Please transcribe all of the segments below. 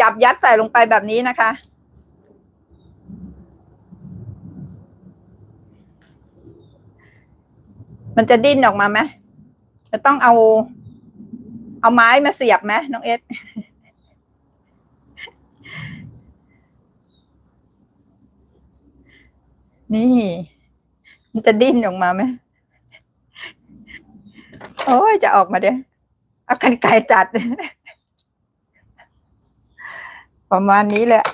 จับยัดใส่ลงไปแบบนี้นะคะ มันจะดิ้นออกมาไหมจะต้องเอา เอาไม้มาเสียบไหมน้องเอสนี่ มันจะดิ้นออกมาไหมโอ้ยจะออกมาเด้อเอากันไกรตัด ประมาณนี้แหละ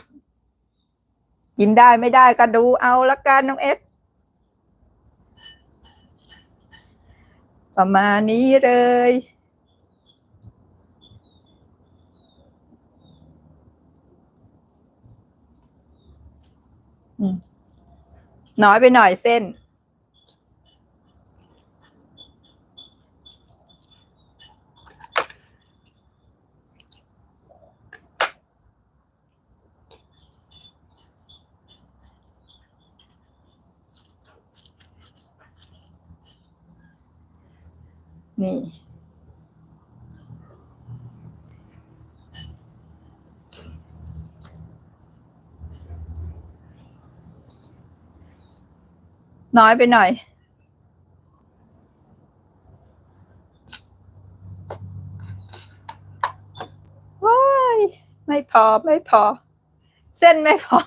กินได้ไม่ได้ก็ดูเอาละกันน้องเอสประมาณนี้เลยน้อยไปหน่อยเส้น นี่ น้อยไปหน่อย ว้าย ไม่พอไม่พอ เส้นไม่พอ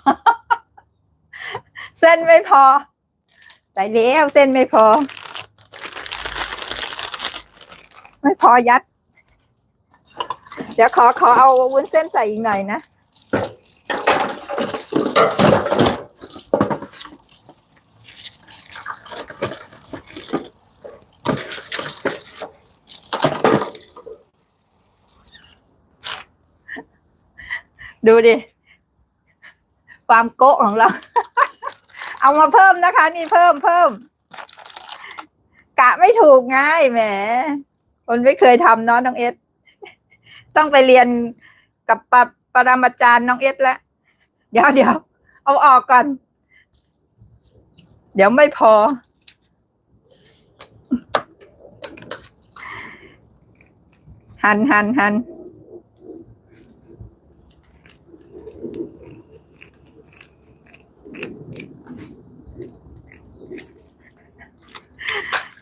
เส้นไม่พอ ไปแล้วเส้นไม่พอ ไม่พอยัด เดี๋ยวขอขอเอาวุ้นเส้นใส่อีกหน่อยนะ ดูดิ ความโกะของเรา เอามาเพิ่มนะคะ นี่เพิ่มเพิ่มกะไม่ถูกไงแหม คนไม่เคยทำเนาะน้องเอสต้องไปเรียนกับปะปรมาจารย์น้องเอสแล้วเดี๋ยวเดี๋ยวเอาออกก่อน เดี๋ยวไม่พอ หันหันหัน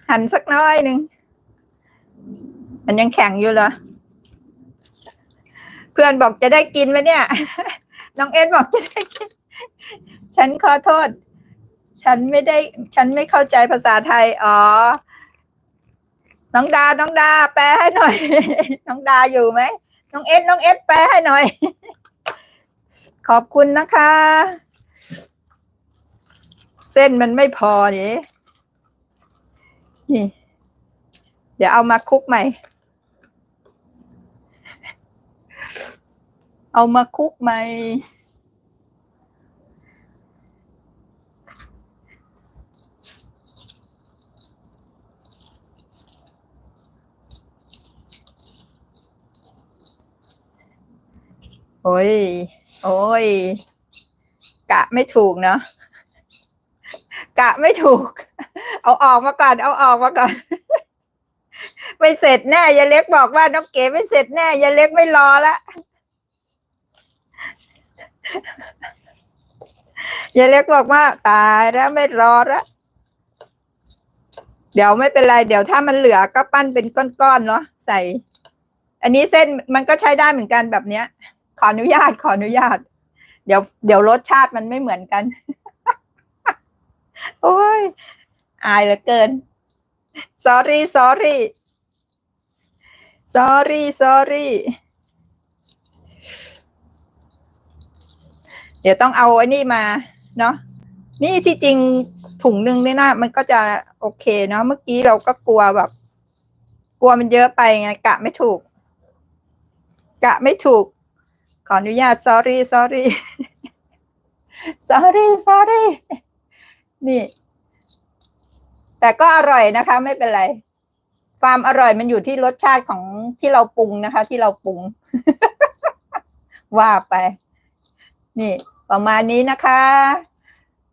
หันสักน้อยหนึ่ง มันยังแข็งอยู่เหรอ เพื่อนบอกจะได้กินไหมเนี่ย น้องเอ็นบอกจะได้กิน ฉันขอโทษ ฉันไม่ได้ ฉันไม่เข้าใจภาษาไทย อ๋อ น้องดา น้องดา แปลให้หน่อย น้องดาอยู่ไหม น้องเอสน้องเอสแปลให้หน่อย ขอบคุณนะคะ เส้นมันไม่พอนี่นี่เดี๋ยวเอามาคลุกใหม่ เอามาคุกใหม โอ้ย โอ้ย กะไม่ถูกเนาะ กะไม่ถูก เอาออกมาก่อน เอาออกมาก่อนไม่เสร็จแน่ยายเล็กบอกว่าน้องเก๋ไม่เสร็จแน่ยายเล็กไม่รอละ ยายเล็กบอกว่าตายแล้วไม่รอละเดี๋ยวไม่เป็นไร เดี๋ยวถ้ามันเหลือก็ปั้นเป็นก้อนๆเนาะใส่ อันนี้เส้นมันก็ใช้ได้เหมือนกันแบบเนี้ย ขออนุญาตขออนุญาต เดี๋ยวเดี๋ยวรสชาติมันไม่เหมือนกัน โอ้ย อายเหลือเกิน sorry sorry sorry sorry เดี๋ยวต้องเอาไอ้นี่มาเนาะนี่ที่จริงถุงหนึ่งเนี่ยนะมันก็จะโอเคเนาะเมื่อกี้เราก็กลัวแบบ กลัวมันเยอะไปไงกะไม่ถูก กะไม่ถูก ขออนุญาต sorry sorry sorry sorry นี่ แต่ก็อร่อยนะคะ ไม่เป็นไรความอร่อยมันอยู่ที่รสชาติของที่เราปรุงนะคะ ที่เราปรุง ว่าไป นี่ ประมาณนี้นะคะ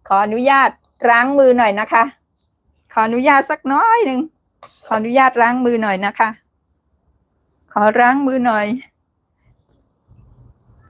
ขออนุญาตล้างมือหน่อยนะคะ ขออนุญาตสักน้อยหนึ่งขออนุญาตล้างมือหน่อยนะคะ ขอล้างมือหน่อย